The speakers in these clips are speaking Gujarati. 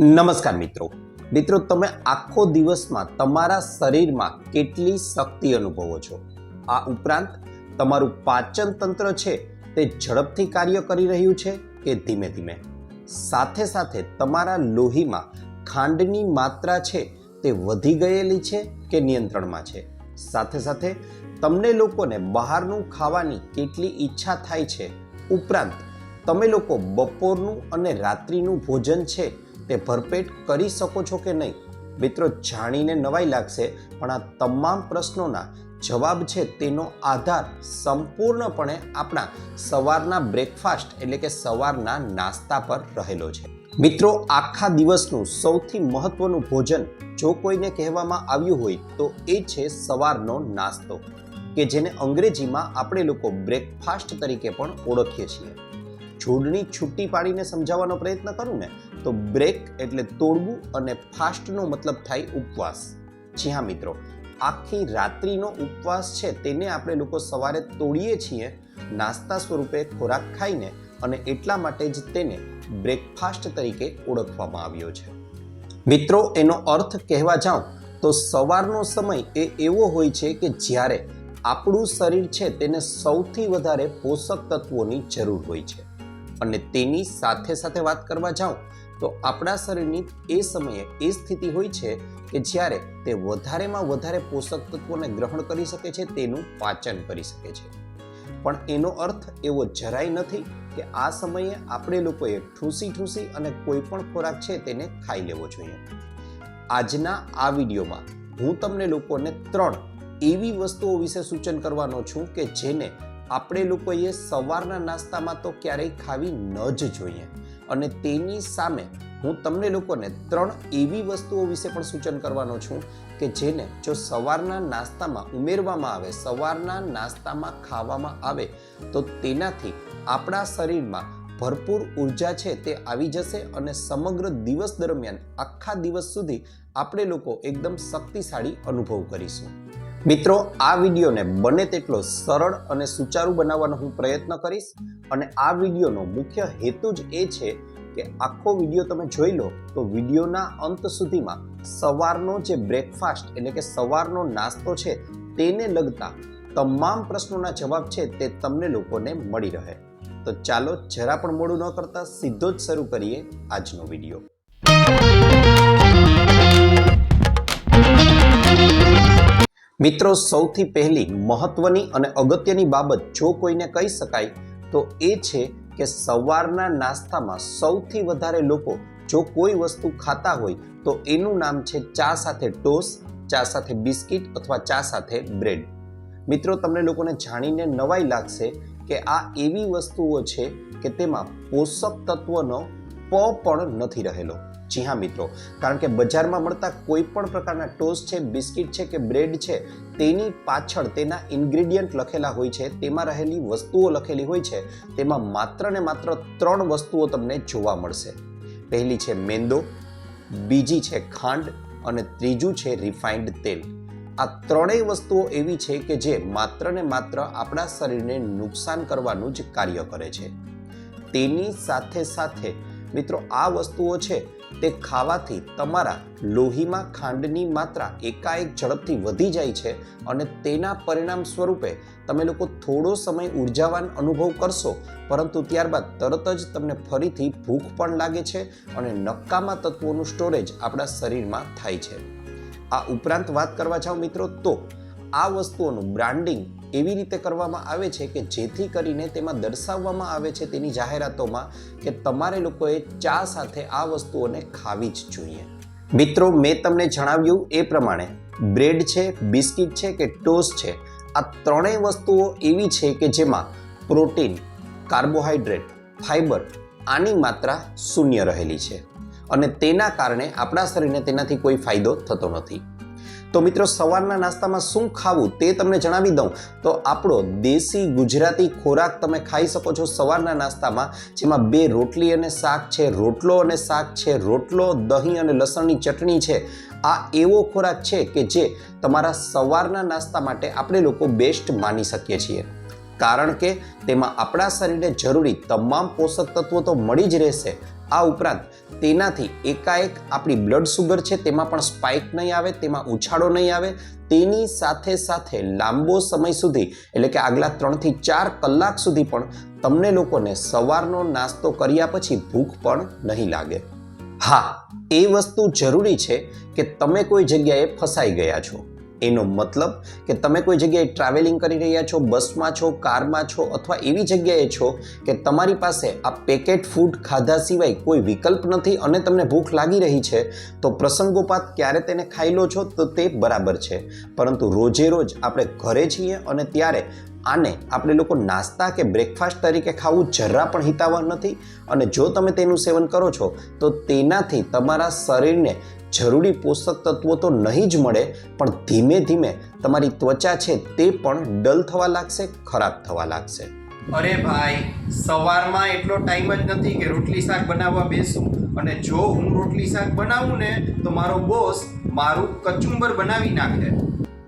નમસ્કાર મિત્રો. મિત્રો, તમે આખો દિવસમાં તમારા શરીરમાં કેટલી શક્તિ અનુભવો છો? આ ઉપરાંત, તમારું પાચન તંત્ર છે તે ઝડપથી કાર્ય કરી રહ્યું છે કે ધીમે ધીમે? સાથે સાથે તમારા લોહીમાં ખાંડની માત્રા છે તે વધી ગયેલી છે કે નિયંત્રણમાં છે? સાથે સાથે, તમને લોકોને બહારનું ખાવાની કેટલી ઈચ્છા થાય છે? ઉપરાંત, તમે લોકો બપોરનું અને રાત્રિનું ભોજન છે તે ભરપેટ કરી શકો છો કે નહીં? મિત્રો, જાણીને નવાઈ લાગશે, પણ આ તમામ પ્રશ્નોના જવાબ છે તેનો આધાર સંપૂર્ણપણે આપણા સવારના બ્રેકફાસ્ટ એટલે કે સવારના નાસ્તા પર રહેલો છે. મિત્રો, આખા દિવસનું સૌથી મહત્વનું ભોજન જો કોઈને કહેવામાં આવ્યું હોય તો એ છે સવારનો નાસ્તો, કે જેને અંગ્રેજીમાં આપણે લોકો બ્રેકફાસ્ટ તરીકે પણ ઓળખીએ છીએ. જોડણી છૂટી પાડીને સમજાવવાનો પ્રયત્ન કરું ને, તો બ્રેક એટલે તોડવું અને ફાસ્ટનો મતલબ થાય ઉપવાસ. જી હા મિત્રો, આખી રાત્રિનો ઉપવાસ છે તેને આપણે લોકો સવારે તોડીએ છીએ, નાસ્તા સ્વરૂપે ખોરાક ખાઈને અને એટલા માટે જ તેને બ્રેકફાસ્ટ તરીકે ઓળખવામાં આવ્યો છે. મિત્રો, એનો અર્થ કહેવા જાઉં, તો સવારનો સમય એ એવો હોય છે કે જ્યારે આપણું શરીર છે તેને સૌથી વધારે પોષક તત્વોની જરૂર હોય છે. અને તેની સાથે સાથે વાત કરવા જાઓ, તો આપણા શરીરની એ સમયે એ સ્થિતિ હોય છે કે જ્યારે તે વધારેમાં વધારે પોષક તત્વોને ગ્રહણ કરી શકે છે, તેનું પાચન કરી શકે છે. પણ એનો અર્થ એવો જરાય નથી કે આ સમયે આપણે લોકોએ ઠૂસી ઠૂસી અને કોઈ પણ ખોરાક છે તેને ખાઈ લેવો જોઈએ. આજના આ વિડીયોમાં હું તમને લોકોને ત્રણ એવી વસ્તુઓ વિશે સૂચન કરવાનો છું કે જેને આપણે લોકોએ સવારના નાસ્તામાં તો ક્યારેય ખાવી ન જ જોઈએ. અને તેની સામે હું તમને લોકોને ત્રણ એવી વસ્તુઓ વિશે પણ સૂચન કરવાનો છું કે જેને જો સવારના નાસ્તામાં ઉમેરવામાં આવે, સવારના નાસ્તામાં ખાવામાં આવે, તો તેનાથી આપણા શરીરમાં ભરપૂર ઊર્જા છે તે આવી જશે અને સમગ્ર દિવસ દરમિયાન આખા દિવસ સુધી આપણે લોકો એકદમ શક્તિશાળી અનુભવ કરીશું. મિત્રો, આ વિડીયોને બને તેટલો સરળ અને સુચારુ બનાવવાનો હું પ્રયત્ન કરીશ અને આ વિડીયોનો મુખ્ય હેતુ જ એ છે કે આખો વીડિયો તમે જોઈ લો તો વિડીયોના અંત સુધીમાં સવારનો જે બ્રેકફાસ્ટ એટલે કે સવારનો નાસ્તો છે તેને લગતા તમામ પ્રશ્નોના જવાબ છે તે તમને લોકોને મળી રહે. તો ચાલો જરા પણ મોડું ન કરતા સીધો જ શરૂ કરીએ આજનો વીડિયો. મિત્રો, સૌથી પહેલી મહત્વની અને અગત્યની બાબત જો કોઈને કહી શકાય, તો એ છે કે સવારના નાસ્તામાં સૌથી વધારે લોકો જો કોઈ વસ્તુ ખાતા હોય, તો એનું નામ છે ચા સાથે ટોસ, ચા સાથે બિસ્કિટ અથવા ચા સાથે બ્રેડ. મિત્રો, તમને લોકોને જાણીને નવાઈ લાગશે કે આ એવી વસ્તુઓ છે કે તેમાં પોષક તત્વનો પ પણ નથી રહેલો. જી હા, મિત્રો. કારણ કે બજારમાં મળતા કોઈ પણ પ્રકારના ટોસ્ટ છે, બિસ્કિટ છે કે બ્રેડ છે, તેની પાછળ તેના ઇન્ગ્રેડિયન્ટ લખેલા હોય છે, તેમાં રહેલી વસ્તુઓ લખેલી હોય છે, તેમાં માત્ર ને માત્ર ત્રણ વસ્તુઓ તમને જોવા મળશે. પહેલી છે મેંદો, બીજી છે ખાંડ અને ત્રીજું છે રિફાઇન્ડ તેલ. આ ત્રણેય વસ્તુઓ એવી છે કે જે માત્ર ને માત્ર આપણા શરીરને નુકસાન કરવાનું જ કાર્ય કરે છે. તેની સાથે સાથે મિત્રો, આ વસ્તુઓ છે તે ખાવાથી તમારા લોહીમાં ખાંડની માત્રા એકાએક ઝડપથી વધી જાય છે અને તેના પરિણામ સ્વરૂપે તમે લોકો થોડો સમય ઉર્જાવાન અનુભવ કરશો. પરંતુ ત્યારબાદ તરત જ તમને ફરીથી ભૂખ પણ લાગે છે અને નક્કામાં તત્વોનું સ્ટોરેજ આપણા શરીરમાં થાય છે. આ ઉપરાંત વાત કરવા જાઓ મિત્રો, તો આ વસ્તુઓનું બ્રાન્ડિંગ એવી રીતે કરવામાં આવે છે કે જેથી કરીને તેમાં દર્શાવવામાં આવે છે તેની જાહેરાતોમાં કે તમારે લોકોએ ચા સાથે આ વસ્તુઓને ખાવી જ જોઈએ. મિત્રો, મેં તમને જણાવ્યું એ પ્રમાણે બ્રેડ છે, બિસ્કિટ છે કે ટોસ્ટ છે, આ ત્રણેય વસ્તુઓ એવી છે કે જેમાં પ્રોટીન કાર્બોહાઈડ્રેટ ફાઈબર આની માત્રા શૂન્ય રહેલી છે. અને તેના કારણે આપણા શરીરને તેનાથી કોઈ ફાયદો થતો નથી. તો મિત્રો સવારના નાસ્તામાં શું ખાવું તે તમને જણાવી દઉં. તો આપણો દેશી ગુજરાતી ખોરાક તમે ખાઈ શકો છો સવારના નાસ્તામાં, જેમાં બે રોટલી અને શાક છે. રોટલો અને શાક છે. રોટલો, દહીં અને લસણની ચટણી છે. આ એવો ખોરાક છે કે જે તમારા સવારના નાસ્તા માટે આપણે લોકો બેસ્ટ માની શકીએ છીએ. કારણ કે તેમાં આપણા શરીરને જરૂરી તમામ પોષક તત્વો તો મળી જ રહેશે. આ ઉપરાંત તેનાથી એકાએક આપણી બ્લડ સુગર છે, તેમાં પણ સ્પાઇક નહીં આવે, તેમાં ઉછાળો નહીં આવે. તેની સાથે સાથે લાંબો સમય સુધી, એટલે કે આગલા ત્રણથી ચાર કલાક સુધી પણ તમને લોકોને સવારનો નાસ્તો કર્યા પછી ભૂખ પણ નહીં લાગે. હા, એ વસ્તુ જરૂરી છે કે તમે કોઈ જગ્યાએ ફસાઈ ગયા છો. એનો મતલબ કે તમે કોઈ જગ્યાએ ટ્રાવેલિંગ કરી રહ્યા છો બસમાં છો, કારમાં છો અથવા એવી જગ્યાએ છો કે તમારી પાસે આ પેકેટ ફૂડ ખાધા સિવાય કોઈ વિકલ્પ નથી અને તમને ભૂખ લાગી રહી છે, તો પ્રસંગોપાત ક્યારે તેને ખાઈ લો છો? તો તે બરાબર છે. પરંતુ રોજે રોજ આપણે ઘરે છીએ અને ત્યારે આને આપણે લોકો નાસ્તા કે બ્રેકફાસ્ટ તરીકે ખાવું જરા પણ હિતાવહ નથી અને જો તમે તેનું સેવન કરો છો, તો તેનાથી તમારા શરીરને જરૂરી પોષક તત્વો તો નહીં જ મળે પણ ધીમે ધીમે તમારી ત્વચા છે તે પણ ડલ થવા લાગશે ખરાબ થવા લાગશે. અરે ભાઈ સવારમાં એટલો ટાઈમ જ નથી કે રોટલી શાક બનાવવા બેસું. અને જો હું રોટલી શાક બનાવું ને તો મારો બોસ મારું કચુંબર બનાવી નાખે.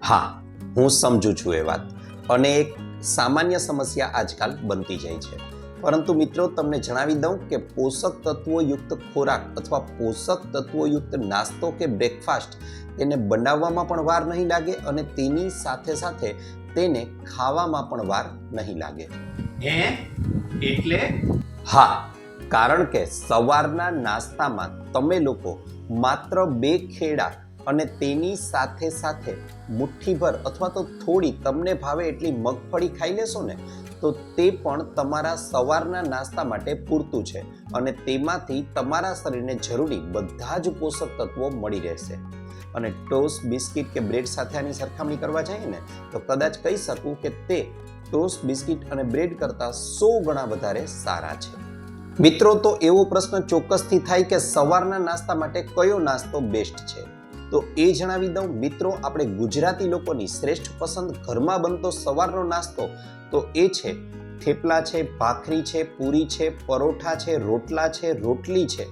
હા હું સમજુ છું એ વાત. અને એક સામાન્ય સમસ્યા આજકાલ બનતી જાય છે. પરંતુ મિત્રો તમને જણાવી દઉં કે પોષક તત્વોયુક્ત ખોરાક અથવા પોષક તત્વોયુક્ત નાસ્તો કે બ્રેકફાસ્ટ તેને બનાવવામાં પણ વાર નહીં લાગે અને તેની સાથે સાથે તેને ખાવામાં પણ વાર નહીં લાગે. હે? એટલે? હા કારણ કે સવારના નાસ્તામાં તમે લોકો માત્ર બે ખેડા અને તેની સાથે સાથે મુઠ્ઠીભર અથવા તો થોડી તમને ભાવે એટલી મગફળી ખાઈ લેશો ને તો તે પણ તમારા સવારના નાસ્તા માટે પૂરતું છે અને તેમાંથી તમારા શરીરને જરૂરી બધા જ પોષક તત્વો મળી રહેશે. અને ટોસ બિસ્કિટ કે બ્રેડ સાથે આની સરખામણી કરવા જઈએ ને, તો કદાચ કહી શકું કે તે ટોસ બિસ્કિટ અને બ્રેડ કરતાં સો ગણા વધારે સારા છે. મિત્રો, તો એવો પ્રશ્ન ચોક્કસથી થાય કે સવારના નાસ્તા માટે કયો નાસ્તો બેસ્ટ છે? તો એ જણાવી દઉં, મિત્રો, આપણે ગુજરાતી લોકોની શ્રેષ્ઠ પસંદ ઘરમાં બનતો સવારનો નાસ્તો તો એ છે, થેપલા છે, ભાખરી છે, પૂરી છે, પરોઠા છે, રોટલા છે, રોટલી છે,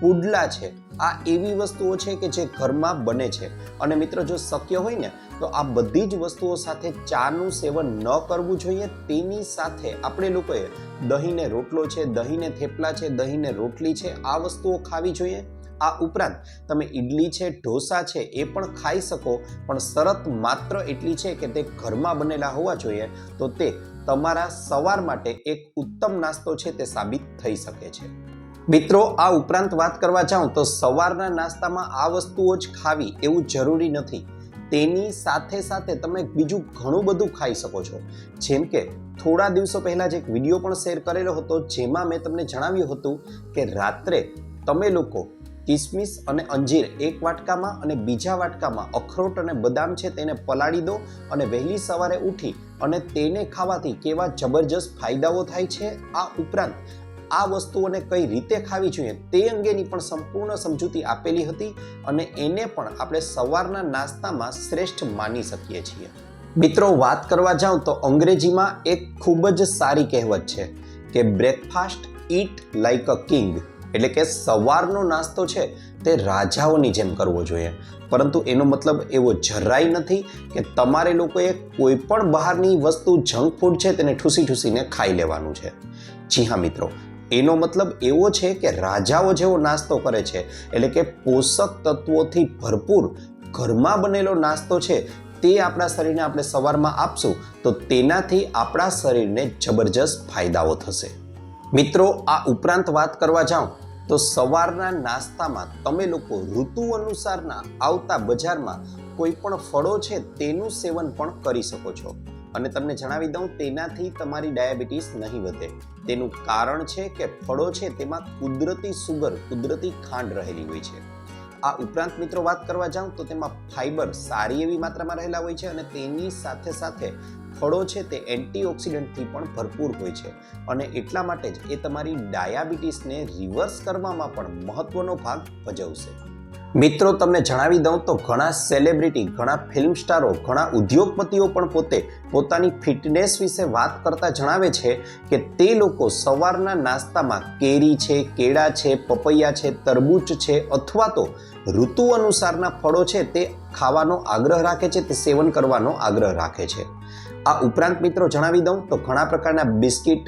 પુડલા છે. આ એવી વસ્તુઓ છે કે જે ઘરમાં બને છે. અને મિત્રો, જો શક્ય હોય ને, તો આ બધી જ વસ્તુઓ સાથે ચાનું સેવન ન કરવું જોઈએ. તેની સાથે આપણે લોકોએ દહીંને રોટલો છે, દહીંને થેપલા છે, દહીંને રોટલી છે, આ વસ્તુઓ ખાવી જોઈએ. આ ઉપરાંત તમે ઈડલી છે, ઢોસા છે, એ પણ ખાઈ શકો, પણ શરત માત્ર એટલી છે કે તે ઘરમાં બનેલા હોવા જોઈએ, તો તે તમારા સવાર માટે એક ઉત્તમ નાસ્તો છે તે સાબિત થઈ શકે છે. મિત્રો, આ ઉપરાંત વાત કરવા જાઉં તો સવારના નાસ્તામાં આ વસ્તુઓ જ ખાવી એવું જરૂરી નથી. તેની સાથે સાથે તમે બીજું ઘણું બધું ખાઈ શકો છો. જેમ કે, થોડા દિવસો પહેલાં જ એક વીડિયો પણ શેર કરેલો હતો, જેમાં મેં તમને જણાવ્યું હતું કે રાત્રે તમે લોકો કિસમિસ અને અંજીર એક વાટકામાં અને બીજા વાટકામાં અખરોટ અને બદામ છે તેને પલાળી દો અને વહેલી સવારે ઉઠી અને તેને ખાવાથી કેવા જબરજસ્ત ફાયદાઓ થાય છે આ ઉપરાંત આ વસ્તુઓને કઈ રીતે ખાવી જોઈએ તે અંગેની પણ સંપૂર્ણ સમજૂતી આપેલી હતી અને એને પણ આપણે સવારના નાસ્તામાં શ્રેષ્ઠ માની શકીએ છીએ. મિત્રો, વાત કરવા જાઉં તો અંગ્રેજીમાં એક ખૂબ જ સારી કહેવત છે કે breakfast eat like a king એટલે કે સવારનો નાસ્તો છે તે રાજાઓની જેમ કરવો જોઈએ. પરંતુ એનો મતલબ એવો જરાય નથી કે તમારે લોકોએ કોઈ પણ બહારની વસ્તુ જંક ફૂડ છે તેને ઠૂસી ઠૂસીને ખાઈ લેવાનું છે. જી હા મિત્રો, એનો મતલબ એવો છે કે રાજાઓ જેવો નાસ્તો કરે છે, એટલે કે પોષક તત્વોથી ભરપૂર ઘરમાં બનેલો નાસ્તો છે તે આપણા શરીરને આપણે સવારમાં આપશું તો તેનાથી આપણા શરીરને જબરજસ્ત ફાયદાઓ થશે. મિત્રો, આ ઉપરાંત વાત કરવા જાઉં, તો સવારના નાસ્તામાં તમે લોકો ઋતુ અનુસારના આવતા બજારમાં કોઈ પણ ફળો છે તેનું સેવન પણ કરી શકો છો. અને તમને જણાવી દઉં, તેનાથી તમારી ડાયાબિટીસ નહીં વધે. તેનું કારણ છે કે ફળો છે તેમાં કુદરતી સુગર, કુદરતી ખાંડ રહેલી હોય છે. આ ઉપરાંત મિત્રો વાત કરવા જાઉં, તો તેમાં ફાઈબર સારી એવી માત્રામાં રહેલા હોય છે અને તેની સાથે સાથે ફળો છે તે એન્ટીઓક્સિડન્ટથી પણ ભરપૂર હોય છે અને એટલા માટે જ એ તમારી ડાયાબિટીસને રિવર્સ કરવામાં પણ મહત્વનો ભાગ ભજવશે. મિત્રો, તમને જણાવી દઉં તો ઘણા સેલિબ્રિટી, ઘણા ફિલ્મ સ્ટારો, ઘણા ઉદ્યોગપતિઓ પણ પોતે પોતાની ફિટનેસ વિશે વાત કરતા જણાવે છે કે તે લોકો સવારના નાસ્તામાં કેરી છે, કેળા છે, પપૈયા છે, તરબૂચ છે અથવા તો ઋતુ અનુસારના ફળો છે તે ખાવાનો આગ્રહ રાખે છે, તે સેવન કરવાનો આગ્રહ રાખે છે. આ ઉપરાંત મિત્રો જણાવી દઉં તો ઘણા પ્રકારના બિસ્કિટ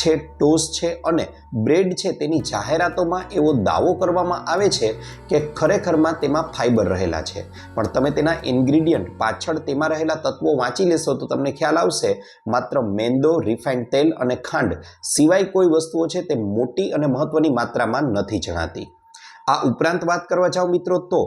છે, ટોસ્ટ છે અને બ્રેડ છે તેની જાહેરાતોમાં એવો દાવો કરવામાં આવે છે કે ખરેખરમાં તેમાં ફાઇબર રહેલા છે. પણ તમે તેના ઇન્ગ્રીડિયન્ટ પાછળ તેમાં રહેલા તત્વો વાંચી લેશો તો તમને ખ્યાલ આવશે, માત્ર મેંદો રિફાઇન્ડ તેલ અને ખાંડ સિવાય કોઈ વસ્તુઓ છે તે મોટી અને મહત્ત્વની માત્રામાં નથી જણાતી. આ ઉપરાંત વાત કરવા જાઓ મિત્રો તો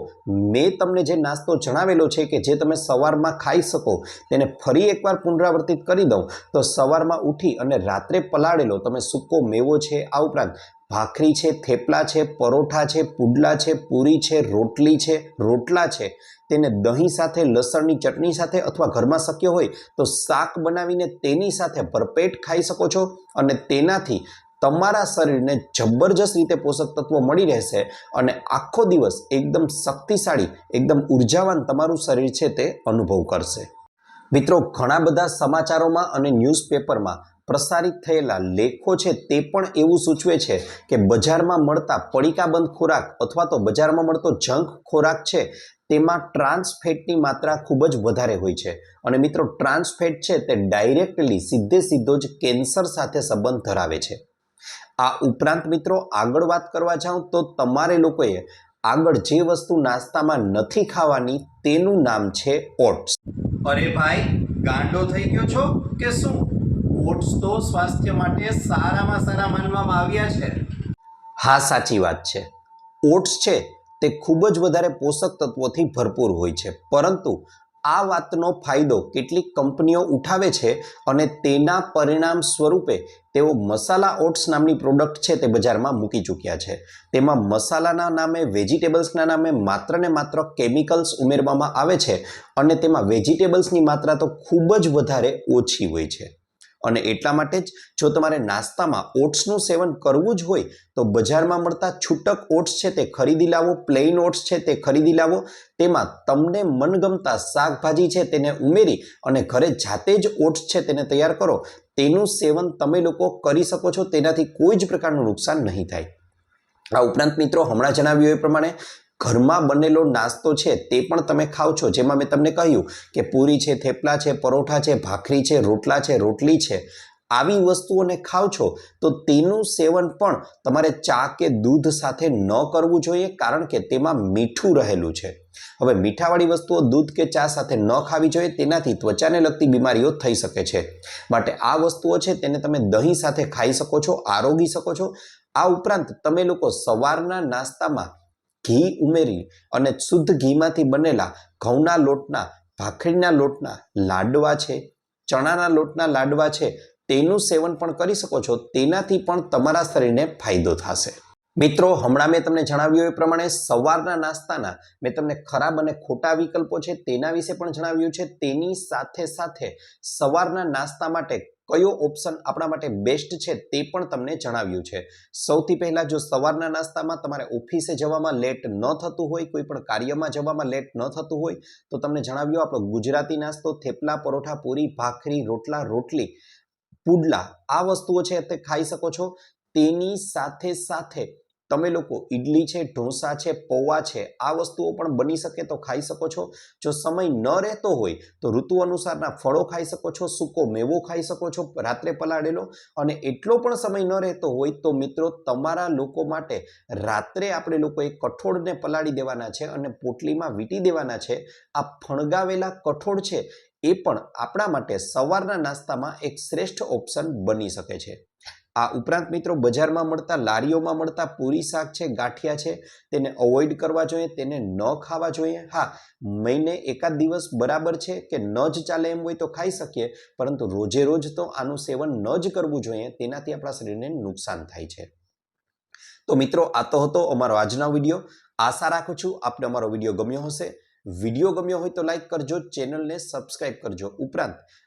મેં તમને જે નાસ્તો જણાવેલો છે કે જે તમે સવારમાં ખાઈ શકો, તેને ફરી એકવાર પુનરાવર્તિત કરી દઉં. તો સવારમાં ઉઠી અને રાત્રે પલાળેલો તમે સૂકો મેવો છે, આ ઉપરાંત ભાખરી છે, થેપલા છે, પરોઠા છે, પુડલા છે, પૂરી છે, રોટલી છે, રોટલા છે, તેને દહીં સાથે, લસણની ચટણી સાથે અથવા ઘરમાં શક્ય હોય તો શાક બનાવીને તેની સાથે ભરપેટ ખાઈ શકો છો અને તેનાથી તમારા શરીરને જબરજસ્ત રીતે પોષક તત્વો મળી રહેશે અને આખો દિવસ એકદમ શક્તિશાળી, એકદમ ઉર્જાવાન તમારું શરીર છે તે અનુભવ કરશે. મિત્રો, ઘણા બધા સમાચારોમાં અને ન્યૂઝપેપરમાં પ્રસારિત થયેલા લેખો છે તે પણ એવું સૂચવે છે કે બજારમાં મળતા પડીકાબંધ ખોરાક અથવા તો બજારમાં મળતો જંક ખોરાક છે તેમાં ટ્રાન્સ ફેટની માત્રા ખૂબ જ વધારે હોય છે. અને મિત્રો, ટ્રાન્સ ફેટ છે તે ડાયરેક્ટલી સીધે સીધો જ કેન્સર સાથે સંબંધ ધરાવે છે. આ ઉપરાંત મિત્રો આગળ વાત કરવા જાઉં તો તમારે લોકોએ આગળ જે વસ્તુ નાસ્તામાં નથી ખાવાની તેનું નામ છે ઓટ્સ. અરે ભાઈ ગાંડો થઈ ગયો છો કે શું? ઓટ્સ તો સ્વાસ્થ્ય માટે સારામાં સારા માનવામાં આવ્યા છે. હા સાચી વાત છે. ઓટ્સ છે તે ખૂબ જ વધારે પોષક તત્વોથી ભરપૂર હોય છે. પરંતુ આ વાતનો ફાયદો કેટલીક કંપનીઓ ઉઠાવે છે અને તેના પરિણામ સ્વરૂપે તેઓ મસાલા ઓટ્સ નામની પ્રોડક્ટ છે તે બજારમાં મૂકી ચૂક્યા છે. તેમાં મસાલાના નામે, વેજીટેબલ્સના નામે માત્ર ને માત્ર કેમિકલ્સ ઉમેરવામાં આવે છે અને તેમાં વેજીટેબલ્સની માત્રા તો ખૂબ જ વધારે ઓછી હોય છે. અને એટલા માટે જ જો તમારે નાસ્તામાં ઓટ્સનું સેવન કરવું જ હોય, તો બજારમાં મળતા છૂટક ઓટ્સ છે તે ખરીદી લાવો પ્લેન ઓટ્સ છે તે ખરીદી લાવો. તેમાં તમને મનગમતા શાકભાજી છે તેને ઉમેરી અને ઘરે જાતે જ ઓટ્સ છે તેને તૈયાર કરો. તેનું સેવન તમે લોકો કરી શકો છો, તેનાથી કોઈ જ પ્રકારનું નુકસાન નહીં થાય. આ ઉપરાંત મિત્રો, હમણાં જણાવ્યું એ પ્રમાણે ઘરમાં બનેલો નાસ્તો છે તે પણ તમે ખાઓ છો. જેમાં મેં તમને કહ્યું કે પૂરી છે, થેપલા છે, પરોઠા છે, ભાખરી છે, રોટલા છે, રોટલી છે. આવી વસ્તુઓને ખાઓ છો તો તેનું સેવન પણ તમારે ચા કે દૂધ સાથે ન કરવું જોઈએ કારણ કે તેમાં મીઠું રહેલું છે. હવે મીઠાવાળી વસ્તુઓ દૂધ કે ચા સાથે ન ખાવી જોઈએ તેનાથી ત્વચાને લગતી બીમારીઓ થઈ શકે છે. માટે આ વસ્તુઓ છે તેને તમે દહીં સાથે ખાઈ શકો છો, આરોગી શકો છો. આ ઉપરાંત તમે લોકો સવારના નાસ્તામાં ઘી ઉમેરી અને શુદ્ધ ઘીમાંથી બનેલા ઘઉંના લોટના, ભાખરીના લોટના લાડવા છે, ચણાના લોટના લાડવા છે, તેનું સેવન પણ કરી શકો છો. તેનાથી પણ તમારા શરીરને ફાયદો થશે. મિત્રો, હમણાં મેં તમને જણાવ્યું એ પ્રમાણે સવારના નાસ્તાના મેં તમને ખરાબ અને ખોટા વિકલ્પો છે, તેના વિશે પણ જણાવ્યું છે. તેની સાથે સાથે સવારના નાસ્તા માટે કયો ઓપ્શન આપણા માટે બેસ્ટ છે તે પણ તમને જણાવ્યું છે. સૌથી પહેલાં જો સવારના નાસ્તામાં તમારે ઓફિસે જવામાં લેટ ન થતું હોય, કોઈ પણ કાર્યમાં જવામાં લેટ ન થતું હોય, તો તમને જણાવ્યું આપણો ગુજરાતી નાસ્તો, થેપલા, પરોઠા, પૂરી, ભાખરી, રોટલા, રોટલી, પુડલા, આ વસ્તુઓ છે તે ખાઈ શકો છો. તેની સાથે સાથે તમે લોકો ઈડલી છે, ઢોસા છે, પૌવા છે, આ વસ્તુઓ પણ બની શકે તો ખાઈ શકો છો. જો સમય ન રહેતો હોય તો ઋતુ અનુસારના ફળો ખાઈ શકો છો, સૂકો મેવો ખાઈ શકો છો, રાત્રે પલાળેલો. અને એટલો પણ સમય ન રહેતો હોય તો મિત્રો તમારા લોકો માટે રાત્રે આપણે લોકોએ કઠોળને પલાળી દેવાના છે અને પોટલીમાં વીંટી દેવાના છે. આ ફણગાવેલા કઠોળ છે એ પણ આપણા માટે સવારના નાસ્તામાં એક શ્રેષ્ઠ ઓપ્શન બની શકે છે. આ ઉપરાંત મિત્રો બજારમાં મળતા લારીઓમાં મળતા પૂરી શાક છે, ગાંઠિયા છે, તેને અવોઇડ કરવા જોઈએ, તેને ન ખાવા જોઈએ. હા, મહિને એકાદ દિવસ બરાબર છે કે ન જ ચાલે એમ હોય તો ખાઈ શકીએ, પરંતુ રોજે રોજ તો આનું સેવન ન જ કરવું જોઈએ, તેનાથી આપણા શરીરને નુકસાન થાય છે. તો મિત્રો, આ તો હતો અમારો આજનો વીડિયો. આશા રાખું છું આપને અમારો વીડિયો ગમ્યો હશે. વીડિયો ગમ્યો હોય તો લાઈક કરજો, ચેનલને સબસ્ક્રાઈબ કરજો. ઉપરાંત